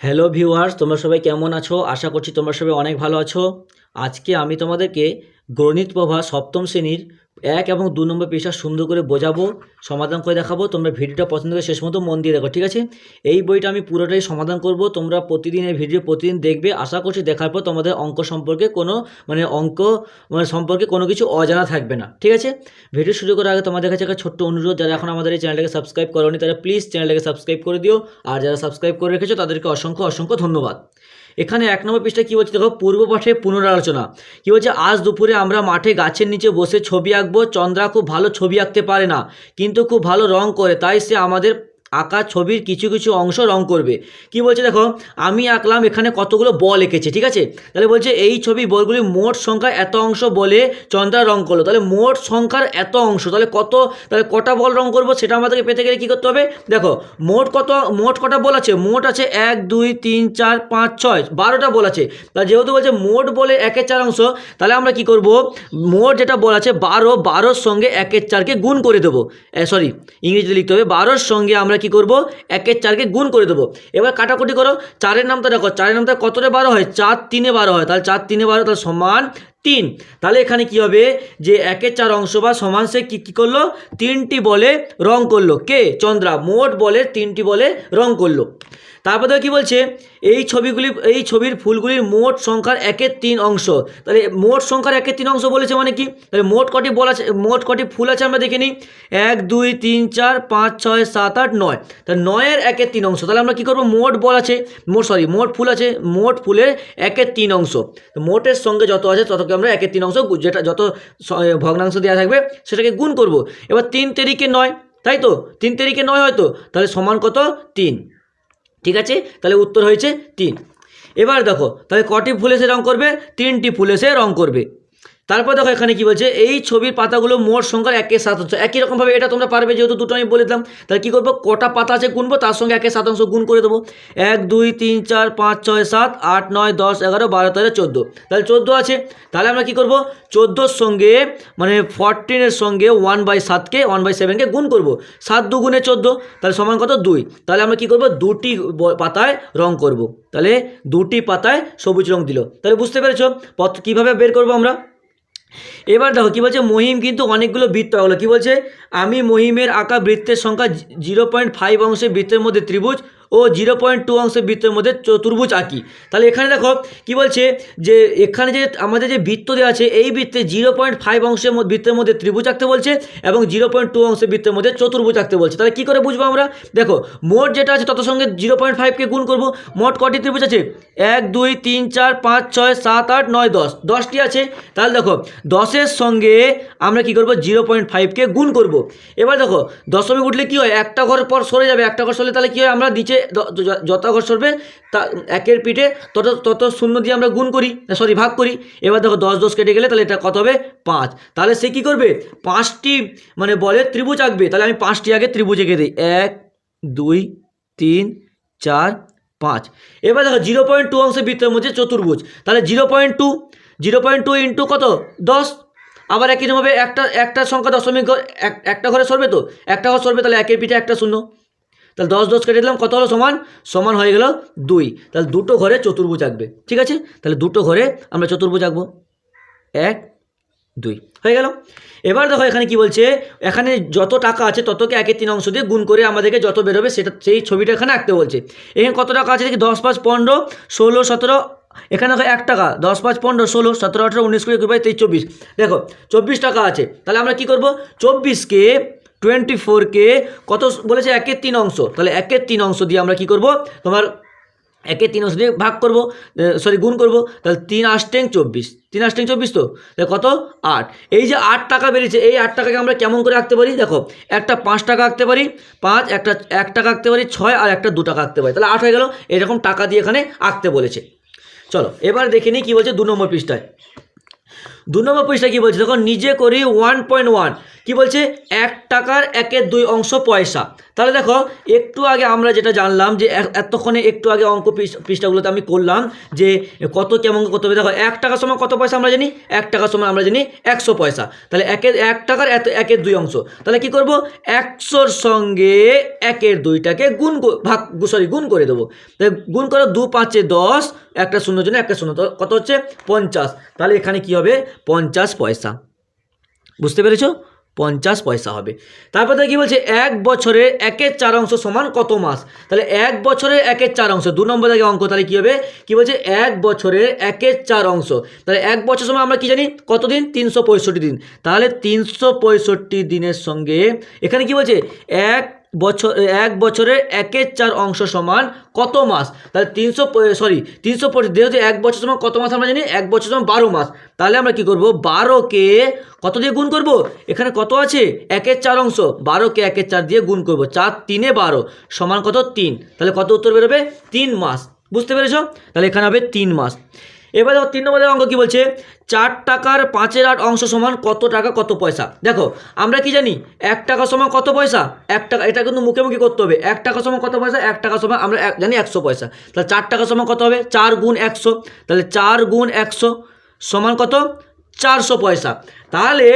Hello viewers তোমরা সবাই কেমন আছো? আশা করছি তোমরা সবাই অনেক ভালো আছো। আজকে আমি তোমাদেরকে গণিত প্রভা সপ্তম শ্রেণির এক এবং দু নম্বর পেশা সুন্দর করে বোঝাবো, সমাধান করে দেখাবো, তোমরা ভিডিওটা পছন্দ করে শেষ মতো মন দিয়ে দেখো, ঠিক আছে? এই বইটা আমি পুরোটাই সমাধান করব, তোমরা প্রতিদিন এই ভিডিও প্রতিদিন দেখবে, আশা করছি দেখার পর তোমাদের অঙ্ক সম্পর্কে কোনো মানে অঙ্ক মানে সম্পর্কে কোনো কিছু অজানা থাকবে না, ঠিক আছে? ভিডিও শুরু করার আগে তোমাদের কাছে একটা ছোট্ট অনুরোধ, যারা এখন আমাদের এই চ্যানেলটাকে সাবস্ক্রাইব করোনি, তারা প্লিজ চ্যানেলটাকে সাবস্ক্রাইব করে দিও, আর যারা সাবস্ক্রাইব করে রেখেছো, তাদেরকে অসংখ্য অসংখ্য ধন্যবাদ। এখানে এক নম্বর পৃষ্ঠা কী বলছে? দেখো, পূর্ব পাঠে পুনরালোচনা। কী বলছে? আজ দুপুরে আমরা মাঠে গাছের নিচে বসে ছবি আঁকবো। চন্দ্রা খুব ভালো ছবি আঁকতে পারে না, কিন্তু খুব ভালো রং করে। তাই সে আমাদের আঁকা ছবির কিছু কিছু অংশ রং করবে। কি বলছে দেখো? আমি আঁকলাম এখানে কতগুলো বল এঁকেছে, ঠিক আছে? তাহলে বলছে এই ছবি বলগুলি মোট সংখ্যা এত অংশ বলে চন্দ্রা রং করল। তাহলে মোট সংখ্যার এত অংশ, তাহলে কত, তাহলে কটা বল রং করব সেটা আমাদেরকে পেতে গেলে কী করতে হবে? দেখো, মোট কত, মোট কটা বল আছে? মোট আছে এক, দুই, তিন, চার, পাঁচ, ছয়, বারোটা বল আছে। তা যেহেতু বলছে মোট বলে একের চার অংশ, তাহলে আমরা কি করব? মোট যেটা বল আছে বারো, বারোর সঙ্গে একের চারকে গুণ করে দেবো। সরি ইংরেজিতে লিখতে হবে, বারোর সঙ্গে আমরা কি করব? একের চারকে গুণ করে দেবো। এবার কাটাকুটি করো। চারের নামটা দেখো। চারের নামটা কতটা বারো হয়? চার তিনে বারো হয়। তাহলে চার তিনে বারো, তাহলে সমান তিন। তাহলে এখানে কি হবে? যে একের চার অংশ বা সমান সে কী কী করল? তিনটি বলে রং করল। কে? চন্দ্রা। মোট বলে তিনটি বলে রং করল। তারপর দেখো কী বলছে? এই ছবিগুলি এই ছবির ফুলগুলির মোট সংখ্যার একের তিন অংশ। তাহলে মোট সংখ্যার একের তিন অংশ বলেছে মানে কি? তাহলে মোট কটি বল আছে মোট কটি ফুল আছে আমরা দেখে নিই। এক, দুই, তিন, চার, পাঁচ, ছয়, সাত, আট, নয়। তাহলে নয়ের একের তিন অংশ। তাহলে আমরা কী করব? মোট বল আছে। মোট সরি, মোট ফুল আছে। মোট ফুলের একের তিন অংশ। মোটের সঙ্গে যত আছে ততকে আমরা একের তিন অংশ যেটা যত ভগ্নাংশ দেওয়া থাকবে সেটাকে গুণ করব। এবার তিন তারিখে নয়, তাই তো? তিন তারিখে নয় হয়তো? তাহলে সমান কত? তিন। ঠিক আছে? তাহলে উত্তর হয়েছে তিন। এবার দেখো, তাহলে কটি ফুলে সে রং করবে? তিনটি ফুলে সে রং করবে। তারপর দেখো এখানে কি বলছে, এই ছবির পাতাগুলো মোট সংখ্যার একের সাত অংশ। একই রকমভাবে এটা তোমরা পারবে, যেহেতু দুটো আমি বলে দিলাম, তাহলে কী করব, কটা পাতা আছে গুনবো, তার সঙ্গে একের সাত অংশ গুণ করে দেবো। এক, দুই, তিন, চার, পাঁচ, ছয়, সাত, আট, নয়, দশ, এগারো, বারো, তেরো, চোদ্দ। তাহলে চোদ্দ আছে, তাহলে আমরা কী করব, চোদ্দোর সঙ্গে মানে ফরটিনের সঙ্গে ওয়ান বাই সাতকে ওয়ান বাই সেভেনকে গুণ করব। সাত দু গুণে চোদ্দ, তাহলে সমান কত? দুই। তাহলে আমরা কী করব, দুটি পাতায় রং করব। তাহলে দুটি পাতায় সবুজ রং দিল। তাহলে বুঝতে পেরেছ, পথ কীভাবে বের করব আমরা? এবার দেখো, কী বলছে? মহিম কিন্তু অনেকগুলো বৃত্ত আঁকলো। কী বলছে? আমি মহিমের আঁকা বৃত্তের সংখ্যা জিরো পয়েন্ট ফাইভ অংশে বৃত্তের মধ্যে ত্রিভুজ ও জিরো পয়েন্ট টু অংশের বৃত্তের মধ্যে চতুর্ভুজ আঁকি। তাহলে এখানে দেখো কি বলছে যে এখানে যে আমাদের যে বৃত্ত দেওয়া আছে, এই বৃত্তে জিরো পয়েন্ট ফাইভ অংশের বৃত্তের মধ্যে ত্রিভুজ আঁকতে বলছে এবং জিরো পয়েন্ট টু অংশের বৃত্তের মধ্যে চতুর্ভুজ আঁকতে বলছে। তাহলে কী করে বুঝব আমরা? দেখো, মোট যেটা আছে তত সঙ্গে জিরো পয়েন্ট ফাইভকে গুণ করব। মোট কটি ত্রিভুজ আছে? এক, দুই, তিন, চার, পাঁচ, ছয়, সাত, আট, নয়, দশ। দশটি আছে। তাহলে দেখো, দশের সঙ্গে আমরা কি করব? জিরো পয়েন্ট ফাইভকে গুণ করব। এবার দেখো, দশমিক উঠলে কি হয়? একটা ঘর পর সরে যাবে। একটা ঘর সরলে তাহলে কি হয়? আমরা নিচে যত ঘর সরবে, তা একের পিঠে তত তত শূন্য দিয়ে আমরা গুণ করি সরি ভাগ করি। এবার দেখো দশ দশ কেটে গেলে তাহলে এটা কত হবে? পাঁচ। তাহলে সে কী করবে? পাঁচটি মানে বলে ত্রিভুজ আঁকবে। তাহলে আমি পাঁচটি আগে ত্রিভুজ এঁকে দিই। এক, দুই, তিন, চার, পাঁচ। এবার দেখো জিরো পয়েন্ট টু অংশের বৃত্তের মধ্যে চতুর্ভুজ। তাহলে zero point two, zero point two into কত? দশ। আবার একই রকমভাবে একটা একটা সংখ্যা দশমিক একটা ঘরে সরবে তো? একটা ঘর সরবে তাহলে একের পিঠে একটা শূন্য। তাহলে দশ দশ কেটে দিলাম, কত হলো? সমান সমান হয়ে গেল দুই। তাহলে দুটো ঘরে চতুর্ভুজ আঁকবে, ঠিক আছে? তাহলে দুটো ঘরে আমরা চতুর্ভুজ আঁকবো। এক, দুই, হয়ে গেল? এবার দেখো এখানে কি বলছে, এখানে যত টাকা আছে ততকে একের তিন অংশ দিয়ে গুণ করে আমাদেরকে যত বেরোবে সেটা, সেই ছবিটা এখানে আঁকতে বলছে। এখানে কত টাকা আছে দেখি, দশ, পাঁচ, পনেরো, ষোলো, সতেরো, এখানে দেখো এক টাকা, দশ, পাঁচ, পনেরো, ষোলো, সতেরো, আঠেরো, উনিশ, কুড়ি, একুশ, বাইশ, তেইশ, চব্বিশ। দেখো, চব্বিশ টাকা আছে। তাহলে আমরা কি করব? চব্বিশকে টোয়েন্টি ফোরকে কত বলেছে? একের তিন অংশ। তাহলে একের তিন অংশ দিয়ে আমরা কি করব? তোমার একে তিন অংশ দিয়ে ভাগ করব সরি গুণ করব। তাহলে তিন আষ্টেং চব্বিশ। তিন আষ্টেং চব্বিশ তো? তাহলে কত? আট। এই যে আট টাকা বেরিয়েছে, এই আট টাকাকে আমরা কেমন করে আঁকতে পারি? দেখো, একটা পাঁচ টাকা আঁকতে পারি, পাঁচ, একটা, এক টাকা আঁকতে পারি, ছয় আর একটা দু টাকা আঁকতে পারি। তাহলে আট হয়ে গেল, এরকম টাকা দিয়ে এখানে আঁকতে বলেছে। চলো, এবার দেখে নিই কী বলছে দু নম্বর পৃষ্ঠায়। দু নম্বর পৃষ্ঠা কি বলছে? দেখো নিজে করি ওয়ান পয়েন্ট ওয়ান কি বলছে? এক টাকার একের দুই অংশ পয়সা। তাহলে দেখো, একটু আগে আমরা যেটা জানলাম যে এতক্ষণে একটু আগে অঙ্ক পৃষ্ঠা- পৃষ্ঠাগুলোতে আমি করলাম যে কত কেমন কত দেখো, এক টাকার সময় কত পয়সা আমরা জানি? এক টাকার সময় আমরা জানি একশো পয়সা। তাহলে একের, এক টাকার এত একের দুই অংশ। তাহলে কি করব? একশোর সঙ্গে একের দুইটাকে গুণ ভাগ, সরি, গুণ করে দেবো। তাহলে গুণ করো দু পাঁচে দশ, একটা শূন্য জন্য একটা শূন্য। কত হচ্ছে? পঞ্চাশ। তাহলে এখানে কি হবে? পঞ্চাশ পয়সা। বুঝতে পেরেছ? পঞ্চাশ পয়সা হবে। তারপর কি বলছে? এক বছরের একের চার অংশ সমান কত মাস? তাহলে এক বছরের একের চার অংশ, দু নম্বর থেকে অঙ্ক, তাহলে কী হবে? কী বলছে? এক বছরের একের চার অংশ। তাহলে এক বছর সময় আমরা কি জানি? কতদিন? তিনশো পঁয়ষট্টি দিন। তাহলে তিনশো পঁয়ষট্টি দিনের সঙ্গে এখানে কি বলছে? এক বছর, এক বছরের একের চার অংশ সমান কত মাস? তাহলে তিনশো সরি তিনশো যেহেতু এক বছর সময় কত মাস আমরা জানি? এক বছর সময় বারো মাস। তাহলে আমরা কি করব? বারোকে কত দিয়ে গুণ করব? এখানে কত আছে? একের চার অংশ। বারোকে একের চার দিয়ে গুণ করব। চার তিনে বারো সমান কত? তিন। তাহলে কত উত্তর বেরোবে? তিন মাস। বুঝতে পেরেছ? তাহলে এখানে হবে তিন মাস। এবার দেখো তিন নম্বরের অঙ্ক কি বলছে? চার টাকার পাঁচের আট অংশ সমান কত টাকা, কত পয়সা? দেখো, আমরা কি জানি? এক টাকা সমান কত পয়সা? এক টাকা, এটা কিন্তু মুখে মুখে করতে হবে। এক টাকা সমান কত পয়সা? এক টাকা সমান আমরা জানি একশো পয়সা। তাহলে চার টাকা সমান কত হবে? চার গুণ একশো। তাহলে চার গুণ একশো সমান কত? চারশো পয়সা। তাহলে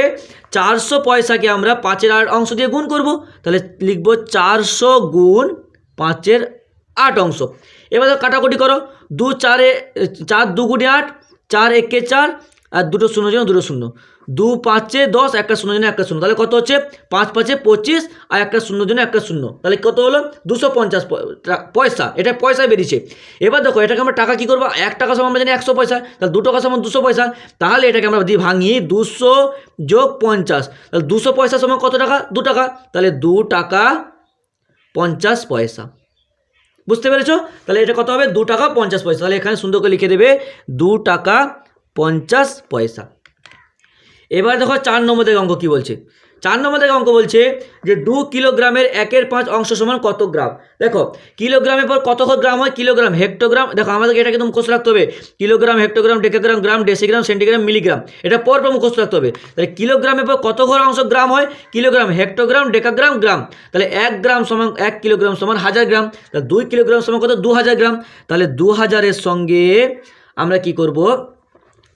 চারশো পয়সাকে আমরা পাঁচের আট অংশ দিয়ে গুণ করব। তাহলে লিখব চারশো গুণ পাঁচের আট অংশ। এবার কাটাকুটি করো। দু, চারে, চার, দু গুণে আট, চার, একে চার, আর দুটো শূন্য জন্য দুটো শূন্য। দু, পাঁচে দশ, একটা শূন্য জন্য একটা শূন্য। তাহলে কত হচ্ছে? পাঁচ, পাঁচে পঁচিশ, আর একটা শূন্য জন্য একটা শূন্য। তাহলে কত হলো? দুশো পঞ্চাশ পয়সা। এটা পয়সায় বেরিয়েছে। এবার দেখো, এটাকে আমরা টাকা কী করব? এক টাকা সমান আমরা জানি একশো পয়সা। তাহলে দু টাকা সমান দুশো পয়সা। তাহলে এটাকে আমরা দিয়ে ভাঙি দুশো যোগ পঞ্চাশ। তাহলে দুশো পয়সা সমান কত টাকা? দু টাকা। তাহলে দু টাকা পঞ্চাশ পয়সা। বুঝতে পেরেছ? তাহলে এটা কত হবে? দু টাকা পঞ্চাশ পয়সা। তাহলে এখানে সুন্দর করে লিখে দেবে, দু টাকা পঞ্চাশ পয়সা। এবার দেখো চার নম্বর থেকে অঙ্ক কী বলছে? চার নম্বর থেকে অঙ্ক বলছে যে দু কিলোগ্রামের একের পাঁচ অংশ সমান কত গ্রাম? দেখো, কিলোগ্রামের পর কত গ্রাম হয়? কিলোগ্রাম, হেক্টোগ্রাম, দেখো, আমাদেরকে এটা কিন্তু মুখস্থ রাখতে হবে। Kilogram, hectogram, decagram, gram, decigram, centigram, milligram. এটা পর পর মুখস্থ রাখতে হবে। তাহলে কিলোগ্রামের পর কত ঘর অংশ গ্রাম হয়? Kilogram, hectogram, decagram, gram. তাহলে এক গ্রাম সমান, এক কিলোগ্রাম সমান হাজার গ্রাম। তাহলে দুই কিলোগ্রাম সমান কত? দু হাজার গ্রাম। তাহলে দু হাজারের সঙ্গে আমরা কি করব?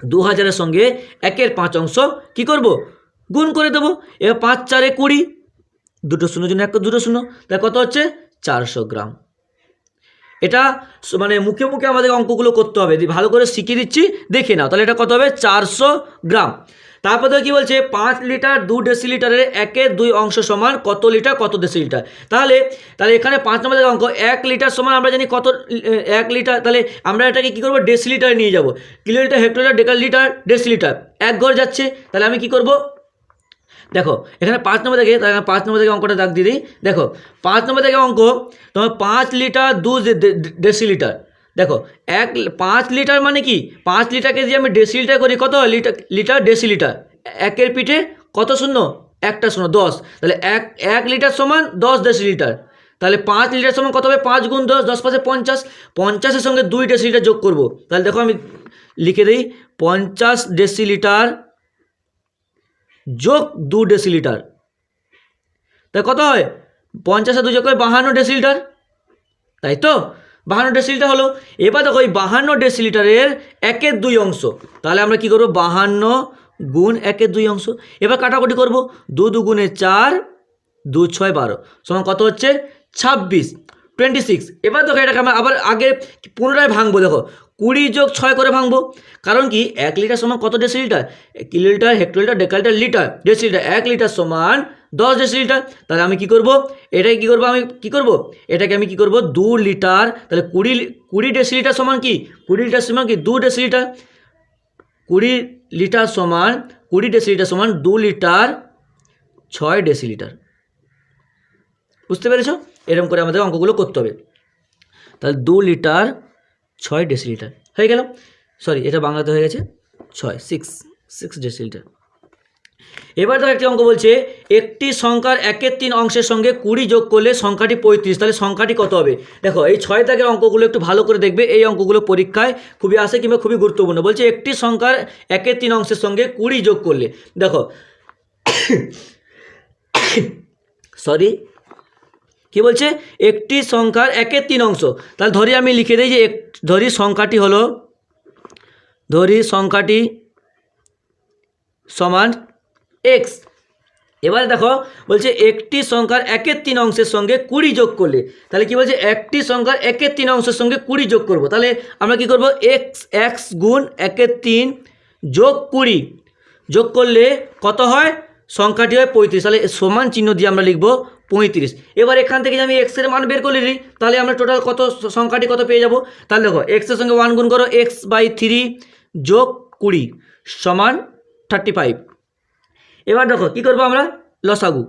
দু হাজারের সঙ্গে একের পাঁচ অংশ কি করব? গুণ করে দেবো। এবার পাঁচ, চারে কুড়ি। দুটো শূন্য জন্য একটা দুটো শূন্য। তাহলে কত হচ্ছে? চারশো গ্রাম। এটা মানে মুখে মুখে আমাদের অঙ্কগুলো করতে হবে। ভালো করে শিখিয়ে দিচ্ছি, দেখে নাও। তাহলে এটা কত হবে? চারশো গ্রাম। তারপর তো কী বলছে? পাঁচ লিটার দু ডেসিলিটারের একের দুই অংশ সমান কত লিটার, কত ডেসিলিটার তাহলে তাহলে এখানে পাঁচ নম্বর থেকে অঙ্ক, এক লিটার সমান আমরা জানি কত এক লিটার। তাহলে আমরা এটাকে কী করব? ডেসিলিটারে নিয়ে যাব। Kilolitre, hectolitre decker litre decilitre এক ঘর যাচ্ছে। তাহলে আমি কি করব? দেখো, এখানে পাঁচ নম্বর থেকে পাঁচ নম্বর থেকে অঙ্কটা দাগ দিয়ে দিই। দেখো, পাঁচ নম্বর থেকে অঙ্ক, তোমার পাঁচ লিটার দু ডেসিলিটার দেখো, এক, পাঁচ লিটার মানে কি? পাঁচ লিটারকে যদি আমি ডেসিলিটার করি, কত? লিটার লিটার ডেসিলিটার একের পিঠে কত শূন্য? একটা শূন্য, দশ। তাহলে এক এক লিটার সমান দশ ডেসিলিটার তাহলে পাঁচ লিটার সমান কত হবে? পাঁচ গুণ দশ দশ পাঁচে পঞ্চাশ। পঞ্চাশের সঙ্গে দুই ডেসিলিটার যোগ করব। তাহলে দেখো আমি লিখে দিই, পঞ্চাশ ডেসিলিটার যোগ দু ডেসিলিটার তাই কত হয়? পঞ্চাশ দু যোগ করে বাহান্ন ডেসিলিটার তাই তো? বাহান্ন ডেসিলিটার হলো। এবার দেখো এই বাহান্ন ডেসিলিটারের একের দুই অংশ। তাহলে আমরা কি করব? বাহান্ন গুণ একের দুই অংশ। এবার কাটাকুটি করব। দু দু গুণে চার, দু ছয় বারো। সমান কত হচ্ছে? ছাব্বিশ টোয়েন্টি সিক্স এবার দেখো এটাকে আমরা আবার আগে পুনরায় ভাঙবো। দেখো কুড়ি যোগ ছয় করে ভাঙবো। কারণ কি? এক লিটার সমান কত decilitre kilolitre hectolitre, decalitre litre decilitre এক লিটার সমান দশ ডেসিলিটার তাহলে আমি কি করব? এটাকে কি করব আমি? কি করব? এটাকে আমি কি করব? দু লিটার। তাহলে কুড়ি কুড়ি ডেসিলিটার সমান কি? কুড়ি লিটার সমান কি? দু ডেসিলিটার কুড়ি লিটার সমান, কুড়ি ডেসিলিটার সমান দু লিটার ছয় ডেসিলিটার বুঝতে পেরেছ? এরকম করে আমাদের অঙ্কগুলো করতে হবে। তাহলে দু লিটার ছয় ডেসিলিটার হয়ে গেল? সরি এটা বাংলাতে হয়ে গেছে ছয় সিক্স সিক্স ডেসিলিটার এবার দেখো একটি অঙ্ক বলছে, একটি সংখ্যার একের তিন অংশের সঙ্গে কুড়ি যোগ করলে সংখ্যাটি পঁয়ত্রিশ, তাহলে সংখ্যাটি কত হবে? দেখো, এই ছয় দাগের অঙ্কগুলো একটু ভালো করে দেখবে, এই অঙ্কগুলো পরীক্ষায় খুবই আসে কিংবা খুবই গুরুত্বপূর্ণ। বলছে, একটি সংখ্যার একের তিন অংশের সঙ্গে কুড়ি যোগ করলে, দেখো সরি কি বলছে? একটি সংখ্যার একের তিন অংশ। তাহলে ধরি আমি লিখে দিই যে এক, ধরি সংখ্যাটি হলো, ধরি সংখ্যাটি সমান এক্স এবারে দেখো, বলছে একটি সংখ্যার একের তিন অংশের সঙ্গে কুড়ি যোগ করলে, তাহলে কি বলছে? একটি সংখ্যার একের তিন অংশের সঙ্গে কুড়ি যোগ করব। তাহলে আমরা কি করব? এক্স এক্স গুণ একের তিন যোগ কুড়ি। যোগ করলে কত হয়? সংখ্যাটি হয় পঁয়ত্রিশ। তাহলে সমান চিহ্ন দিয়ে আমরা লিখব পঁয়ত্রিশ। এবার এখান থেকে যদি আমি এক্সের মান বের করে নিই, তাহলে আমরা টোটাল কত সংখ্যাটি কত পেয়ে যাব? তাহলে দেখো এক্সের সঙ্গে ওয়ান গুণ করো এক্স বাই থ্রি যোগ কুড়ি সমান থার্টি ফাইভ এবার দেখো, কী করব আমরা? লসাগু।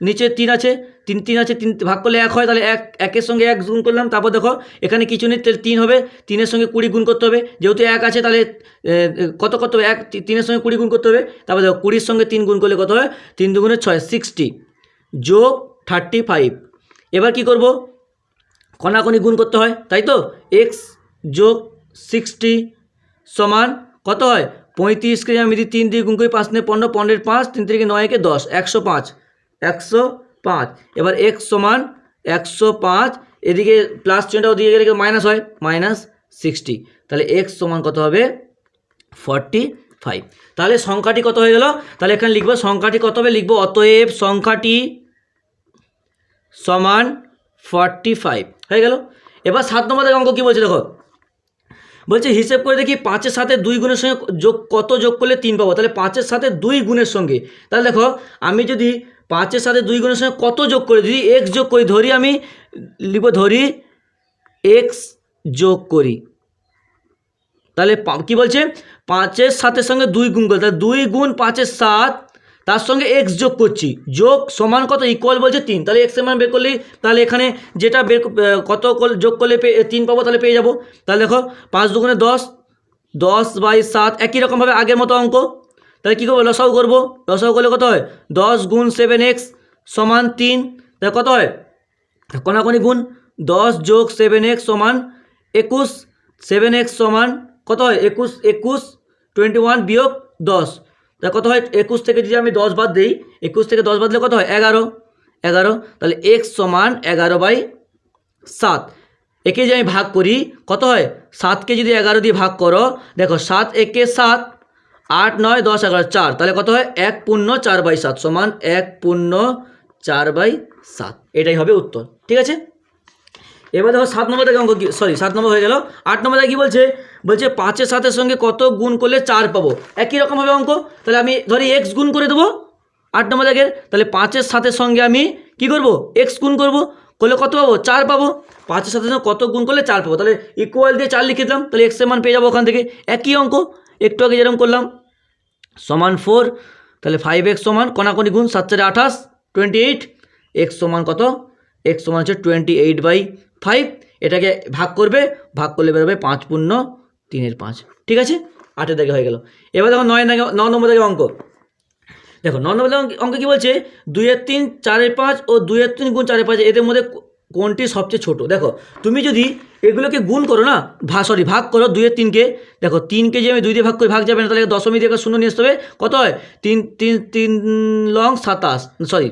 নিচে তিন আছে, তিন তিন আছে, তিন ভাগ করলে এক হয়, তাহলে এক, একের সঙ্গে এক গুণ করলাম, তারপর দেখো, এখানে কিছু নেই তিন হবে, তিনের সঙ্গে কুড়ি গুণ করতে হবে। যেহেতু এক আছে, তাহলে কত করতে হবে? এক, তিনের সঙ্গে কুড়ি গুণ করতে হবে। তারপর দেখো, কুড়ির সঙ্গে তিন গুণ করলে কত হয়? তিন দুগুণে ছয় সিক্সটি যোগ থার্টি ফাইভ এবার কি করব? কণাকণি গুণ করতে হয়, তাই তো? এক্স যোগ সিক্সটি সমান কত হয়? পঁয়ত্রিশকে আমি যদি তিন দিয়ে গুণ করি, পাঁচ নিয়ে পনেরো পনেরোর পাঁচ, তিন থেকে নয়কে দশ, একশো পাঁচ একশো পাঁচ। এবার এক্স সমান একশো পাঁচ, এদিকে প্লাস চিহ্নটা ওদিকে গেলে মাইনাস হয়? মাইনাস সিক্সটি তাহলে এক্স সমান কত হবে? ফর্টি ফাইভ তাহলে সংখ্যাটি কত হয়ে গেল? তাহলে এখানে লিখব, সংখ্যাটি কত হবে? লিখব, অতএব সংখ্যাটি সমান ফর্টি ফাইভ হয়ে গেল? এবার সাত নম্বর অঙ্ক কী বলছে দেখো? বলছে হিসেব করে দেখি পাঁচের সাথে দুই গুণের সঙ্গে যোগ, কত যোগ করলে তিন পাবো? তাহলে পাঁচের সাথে দুই গুণের সঙ্গে। তাহলে দেখো, আমি যদি পাঁচের সাথে দুই গুণের সঙ্গে কত যোগ করি? যদি এক্স যোগ করি, ধরি আমি, লিখব ধরি এক্স যোগ করি। তাহলে কি বলছে? পাঁচের সাতের সঙ্গে দুই গুণ করে তাহলে দুই গুণ পাঁচের সাত তার সঙ্গে এক্স যোগ করছি। যোগ সমান কত? ইকুয়াল বলছে তিন। তাহলে এক্সের মান বের করলেই তাহলে এখানে যেটা বের কত যোগ করলে তিন পাবো, তাহলে পেয়ে যাব। তাহলে দেখো, পাঁচ দুগুণে দশ দশ বাই সাত, একই রকমভাবে আগের মতো অঙ্ক। তাহলে কী করব? লসাও করব। লসাও করলে কত হয়? দশ গুণ সেভেন এক্স সমান তিন, তাহলে কত হয়? কোনাকোনি গুণ দশ যোগ সেভেন এক্স সমান একুশ সেভেন এক্স সমান কত হয়? একুশ একুশ টোয়েন্টি ওয়ান বিয়োগ দশ। তা কত হয়? একুশ থেকে যদি আমি দশ বাদ দিই, একুশ থেকে দশ বাদ দিলে কত হয়? এগারো। এগারো। তাহলে এক্স সমান এগারো বাই সাত। একে যদি আমি ভাগ করি, কত হয়? সাতকে যদি এগারো দিয়ে ভাগ করো, দেখো সাত একে সাত, আট, নয়, দশ, এগারো, চার। তাহলে কত হয়? এক পূর্ণ চার বাই সাত সমান এক পূর্ণ চার বাই সাত। এটাই হবে উত্তর। ঠিক আছে? এবার দেখো সাত নম্বর থেকে অঙ্ক সরি সাত নম্বর হয়ে গেল। আট নম্বর কী বলছে? বলছে পাঁচের সাতের সঙ্গে কত গুণ করলে চার পাবো? একই রকম হবে অঙ্ক? তাহলে আমি ধরি এক্স গুণ করে দেবো। আট নম্বর দাগের তাহলে পাঁচের সাতের সঙ্গে আমি কি করব? এক্স গুণ করব। করলে কত পাবো? চার পাবো। পাঁচের সাথে সঙ্গে কত গুণ করলে চার পাবো? তাহলে ইকুয়াল দিয়ে চার লিখে দিলাম। তাহলে এক্সের মান পেয়ে যাব ওখান থেকে। একই অঙ্ক। একটু আগে যেরকম করলাম। সমান ফোর তাহলে ফাইভ এক্স সমান কণাকণি গুণ সাত চারে আঠাশ টোয়েন্টি এইট এক্স সমান কত? এক্স সমান হচ্ছে টোয়েন্টি এইট বাই ফাইভ এটাকে ভাগ করবে, ভাগ করলে বেরোবে পাঁচ পূর্ণ তিনের পাঁচ। ঠিক আছে? আটের দাগে হয়ে গেল। এবার দেখো নয় দাগে, ন নম্বর দাগে অঙ্ক। দেখো, ন নম্বর দাগে অঙ্ক কী বলছে? দুইয়ের তিন, চারের পাঁচ ও দুইয়ের তিন গুণ চারের পাঁচ, এদের মধ্যে কোনটি সবচেয়ে ছোট? দেখো, তুমি যদি এগুলোকে গুণ করো না, ভা সরি ভাগ করো দুইয়ের তিনকে, দেখো, তিনকে যে আমি দুই দিয়ে ভাগ করে, ভাগ যাবে না, তাহলে দশমী দিয়ে শূন্য নিয়ে আসতে হবে। কত হয়? তিন তিন তিন লং সাতাশ সরি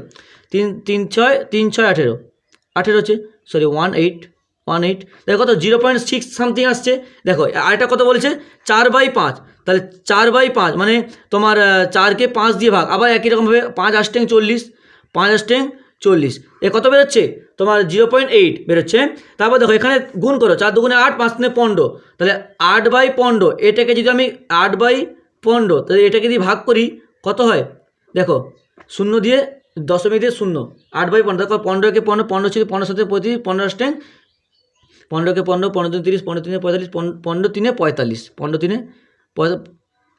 তিন তিন ছয় তিন ছয় আঠেরো। আঠেরো হচ্ছে sorry one eight one eight দেখো কত জিরো পয়েন্ট সিক্স সামথিং আসছে। দেখো, আরেকটা কত বলেছে? চার বাই পাঁচ। তাহলে চার বাই পাঁচ মানে তোমার চারকে পাঁচ দিয়ে ভাগ। আবার একই রকমভাবে পাঁচ আষ্টেং চল্লিশ, পাঁচ আষ্টেং চল্লিশ। এ কত বেরোচ্ছে? তোমার জিরো পয়েন্ট এইট বেরোচ্ছে। তারপর দেখো, এখানে গুণ করো, চার দুগুণে আট, পাঁচ দিনে পনেরো। তাহলে আট বাই পনেরো, এটাকে যদি আমি আট বাই পনেরো, তাহলে এটাকে যদি ভাগ করি, কত হয়? দেখো, শূন্য দিয়ে দশমিক দিয়ে শূন্য। আট বাই পনেরো, দেখো পনেরোকে পনেরো পনেরো ছিল পনেরো সাথে প্রতি পনেরো স্ট্যাং পনেরোকে পনেরো পনেরো তিন তিরিশ, পনেরো তিনে পঁয়তাল্লিশ পনেরো তিনে পঁয়তাল্লিশ, পনেরো তিনে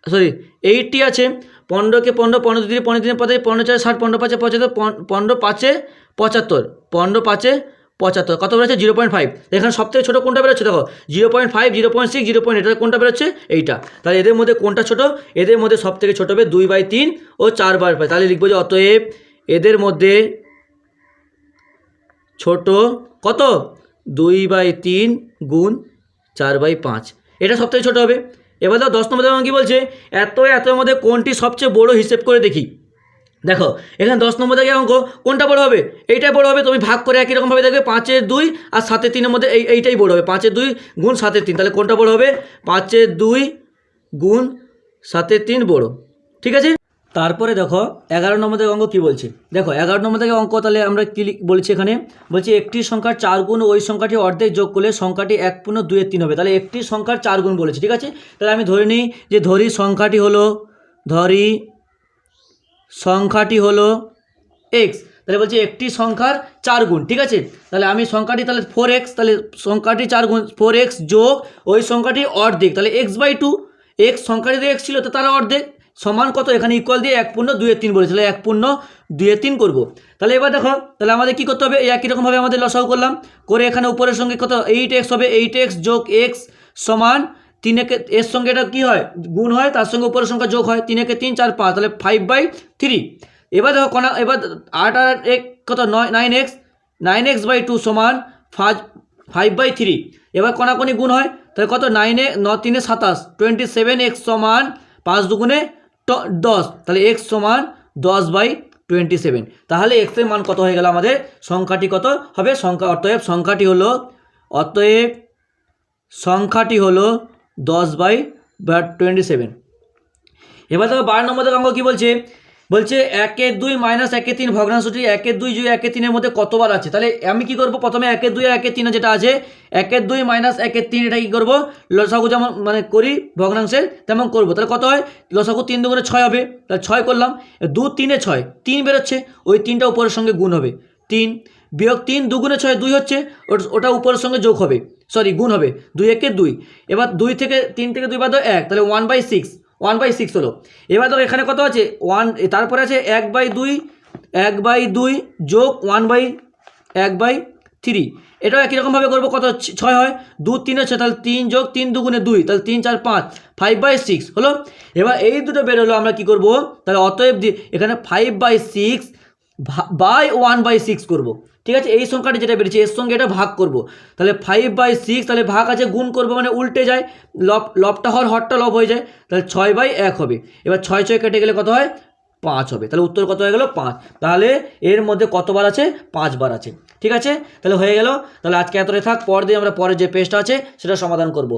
সরি এইটটি আছে, পনেরোকে পনেরো পনেরো তিনে পনেরো তিনে পঁয়তাল্লিশ, পনেরো চার ষাট, পনেরো পাঁচে পঁচাত্তর, পন- পনেরো পাঁচে পঁচাত্তর, পনেরো পাঁচে পঁচাত্তর, কত বেরোচ্ছে? জিরো পয়েন্ট ফাইভ এখানে সব থেকে ছোটো কোনটা বেরোচ্ছে? দেখো zero point five zero point six zero point এটা কোনটা বেরোচ্ছে? এইটা। তাহলে এদের মধ্যে কোনটা ছোটো? এদের মধ্যে সব থেকে ছোটো হবে দুই বাই তিন ও চার বাই পাঁচ তাহলে লিখব যে অতএব এদের মধ্যে ছোট কত? দুই বাই তিন গুণ চার বাই পাঁচ। এটা সবথেকে ছোটো হবে। এবার দেখো, দশ নম্বর দেখো কী বলছে? এত এতের মধ্যে কোনটি সবচেয়ে বড় হিসেব করে দেখি। দেখো, এখানে দশ নম্বর থেকে অঙ্ক কোনটা বড় হবে? এইটাই বড় হবে, তুমি ভাগ করে একই রকমভাবে দেখবে, পাঁচের দুই আর সাতের তিনের মধ্যে এই, এইটাই বড় হবে। পাঁচের দুই গুণ সাতের তিন, তাহলে কোনটা বড় হবে? পাঁচের দুই গুণ সাতের তিন বড়। ঠিক আছে? তারপরে দেখো, এগারো নম্বর থেকে অঙ্ক কী বলছে? দেখো, এগারো নম্বর থেকে অঙ্ক তাহলে আমরা কী বলছি এখানে? বলছি একটি সংখ্যার চার গুণ ওই সংখ্যাটি অর্ধেক যোগ করলে সংখ্যাটি এক পূর্ণ দুয়ের তিন হবে। তাহলে একটি সংখ্যার চার গুণ বলেছে, ঠিক আছে? তাহলে আমি ধরে নিই যে ধরি সংখ্যাটি হলো, ধরি সংখ্যাটি হলো এক্স তাহলে বলছি একটি সংখ্যার চার গুণ, ঠিক আছে? তাহলে আমি সংখ্যাটি তাহলে ফোর এক্স তাহলে সংখ্যাটি চার গুণ ফোর এক্স যোগ ওই সংখ্যাটি অর্ধেক। তাহলে এক্স বাই টু এক্স সংখ্যাটি এক্স ছিল, তো তারা অর্ধেক। সমান কত? এখানে ইকুয়াল দিয়ে এক পূর্ণ দুয়ের তিন বলেছে। তাহলে এক পূর্ণ দুয়ের তিন করব। তাহলে এবার দেখো, তাহলে আমাদের কী করতে হবে? এই একই রকমভাবে আমাদের লসাও করলাম। করে এখানে উপরের সঙ্গে কত? এইট এক্স হবে এইট এক্স যোগ এক্স সমান তিনেকে এর সঙ্গে এটা কী হয়? গুণ হয়, তার সঙ্গে উপরের সংখ্যা যোগ হয় তিনেকে তিন, চার, পাঁচ, তাহলে ফাইভ বাই থ্রি এবার দেখো কোনা এবার আট আর এক কত? নয় nine x nine x by two সমান ফাইভ ফাইভ বাই থ্রি এবার কোনাকোনি গুণ হয়, তাহলে কত? নাইনে ন, তিনে সাতাশ টোয়েন্টি সেভেন এক্স সমান পাঁচ দুগুণে দশ, তাহলে এক্স সমান দশ বাই টোয়েন্টি সেভেন তাহলে এক্সের মান কত হয়ে গেল আমাদের? সংখ্যাটি কত হবে? সংখ্যা অতএব সংখ্যাটি হলো, অতএব সংখ্যাটি হলো দশ বাই টোয়েন্টি সেভেন এবার দেখো বারো নম্বর অঙ্ক কী বলছে? বলছে একের দুই মাইনাস একে তিন ভগ্নাংশটি একের দুই যোগ একে তিনের মধ্যে কতবার আছে? তাহলে আমি কি করব? প্রথমে একের দুই একে তিনে যেটা আছে একের দুই মাইনাস একের তিন এটা কী করব? লসাগু যেমন মানে করি ভগ্নাংশের তেমন করব। তাহলে কত হয়? লসাগু তিন দুগুণে ছয় হবে। তাহলে ছয় করলাম। দু তিনে ছয়, তিন বেরোচ্ছে, ওই তিনটা উপরের সঙ্গে গুণ হবে। তিন বিয়োগ তিন দুগুণে ছয় দুই হচ্ছে, ওট- উপরের সঙ্গে যোগ হবে। সরি, গুণ হবে। দুই একে দুই। এবার দুই থেকে, তিন থেকে দুই বাদ এক, তাহলে one by six one by six হলো। এবার দেখো এখানে কত আছে? ওয়ান তারপরে আছে এক বাই দুই, এক বাই দুই যোগ ওয়ান বাই এক বাই থ্রি। এটাও একই রকমভাবে করব, কত ছয় হয়। দু তিন হচ্ছে, তাহলে তিন যোগ তিন দুগুণে দুই, তাহলে তিন, চার, পাঁচ ফাইভ বাই সিক্স হলো। এবার এই দুটো বেরোলো আমরা কি করব? তাহলে অতএব এখানে five by six by one by six করব। ঠিক আছে? এই সংখ্যাটি যেটা বেরিয়েছে, এর সঙ্গে এটা ভাগ করব। তাহলে ফাইভ বাই সিক্স তাহলে ভাগ আছে, গুণ করব মানে উল্টে যায়। লব, লবটা হওয়ার হরটা লব হয়ে যায়। তাহলে ছয় বাই এক হবে। এবার ছয় ছয় কেটে গেলে কত হয়? পাঁচ হবে। তাহলে উত্তর কত হয়ে গেল? পাঁচ। তাহলে এর মধ্যে কতবার আছে? পাঁচবার আছে। ঠিক আছে? তাহলে হয়ে গেল। তাহলে আজকে এতটাই থাক। পর দিয়ে আমরা পরের যে পেজটা আছে, সেটা সমাধান করব।